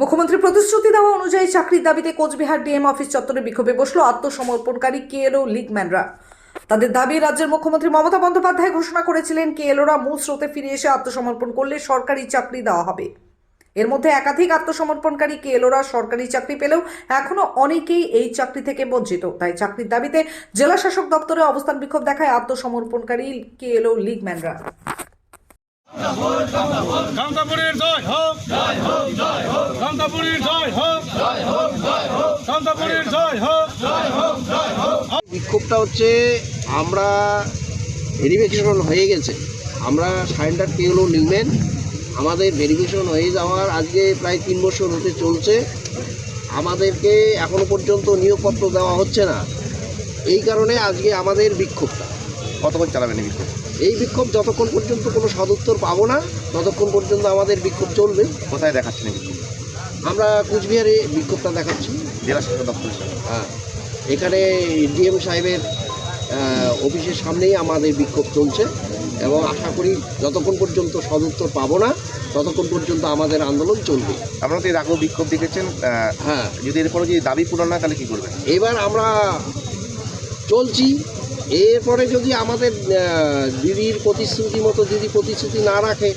মুখ্যমন্ত্রী প্রতিশ্রুতি দেওয়া অনুযায়ী চাকরির দাবিতে কোচবিহার ডিএম অফিস চত্বরে বিক্ষোভে বসল আত্মসমর্পণকারী কেএলও লিগম্যানরা। তাদের দাবি, রাজ্যের মুখ্যমন্ত্রী মমতা বন্দ্যোপাধ্যায় ঘোষণা করেছিলেন, কেএলওরা মূল স্রোতে ফিরে এসে আত্মসমর্পণ করলে সরকারি চাকরি দেওয়া হবে। এর মধ্যে একাধিক আত্মসমর্পণকারী কেএলওরা সরকারি চাকরি পেলেও এখনও অনেকেই এই চাকরি থেকে বঞ্চিত। তাই চাকরির দাবিতে জেলা শাসক দপ্তরে অবস্থান বিক্ষোভ দেখায় আত্মসমর্পণকারী কেএলও লিগম্যানরা। শান্তাপুরীর জয় হোক। শান্তাপুরীর জয় হোক। শান্তাপুরীর জয় হোক বিক্ষোভটা হচ্ছে আমরা ভেরিফিকেশন হয়ে গেছে। আমরা সারেন্ডার পেগুলো নিবেন আমাদের ভেরিফিকেশন হয়ে যাওয়ার আজকে প্রায় তিন বছর হতে চলছে। আমাদেরকে এখনও পর্যন্ত নিয়োগপত্র দেওয়া হচ্ছে না। এই কারণে আজকে আমাদের বিক্ষোভটা। কতক্ষণ চালাবেন এই বিক্ষোভ? এই বিক্ষোভ যতক্ষণ পর্যন্ত কোনো সদুত্তর পাবো না ততক্ষণ পর্যন্ত আমাদের বিক্ষোভ চলবে। কোথায় দেখাচ্ছেন বিক্ষোভ? আমরা কুচবিহারে বিক্ষোভটা দেখাচ্ছি জেলা দপ্তরের সামনে। হ্যাঁ। এখানে ডিএম সাহেবের অফিসের সামনেই আমাদের বিক্ষোভ চলছে এবং আশা করি যতক্ষণ পর্যন্ত সদুত্তর পাবো না ততক্ষণ পর্যন্ত আমাদের আন্দোলন চলবে। আপনারা তো এর আগেও বিক্ষোভ দেখেছেন হ্যাঁ। যদি এরপরে যদি দাবি পূরণ না তাহলে কী করবেন? এবার আমরা চলছি। এরপরে যদি আমাদের দিদির প্রতিশ্রুতি মতো দিদি প্রতিশ্রুতি না রাখে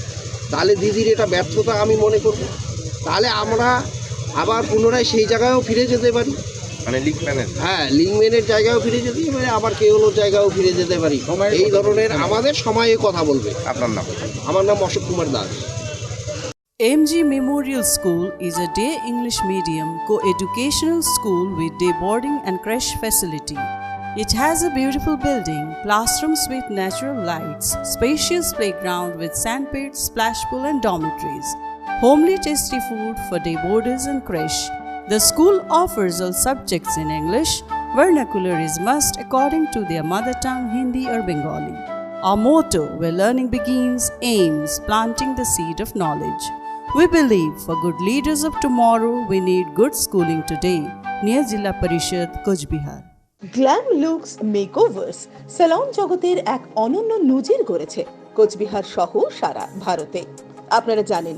তাহলে দিদির এটা ব্যর্থতা আমি মনে করব। তাহলে আমরা আবার পুনরায় সেই জায়গায়ও ফিরে যেতে পারি মানে প্যানেল হ্যাঁ লিঙ্কম্যানের জায়গায়ও ফিরে যেতে পারি আবার কেওলোর জায়গায়ও ফিরে যেতে পারি এই ধরনের আমাদের সময়ে কথা বলবে আপনার নাম আমার নাম Ashok Kumar Das MG Memorial School is a day English medium co educational school with day boarding and creche facility. It has a beautiful building, classrooms with natural lights, spacious playground with sandpits, splash pool, and dormitories, homely tasty food for day boarders and creche. The school offers all subjects in English. Vernacular is must according to their mother tongue Hindi or Bengali. Our motto, where learning begins, aims planting the seed of knowledge. We believe for good leaders of tomorrow, we need good schooling today. Near Jilla Parishad, Kuch Bihar. Glam looks makeovers salon জগতের এক অনন্য নজির গড়েছে কোচবিহার সহ সারা ভারতে আপনারা জানেন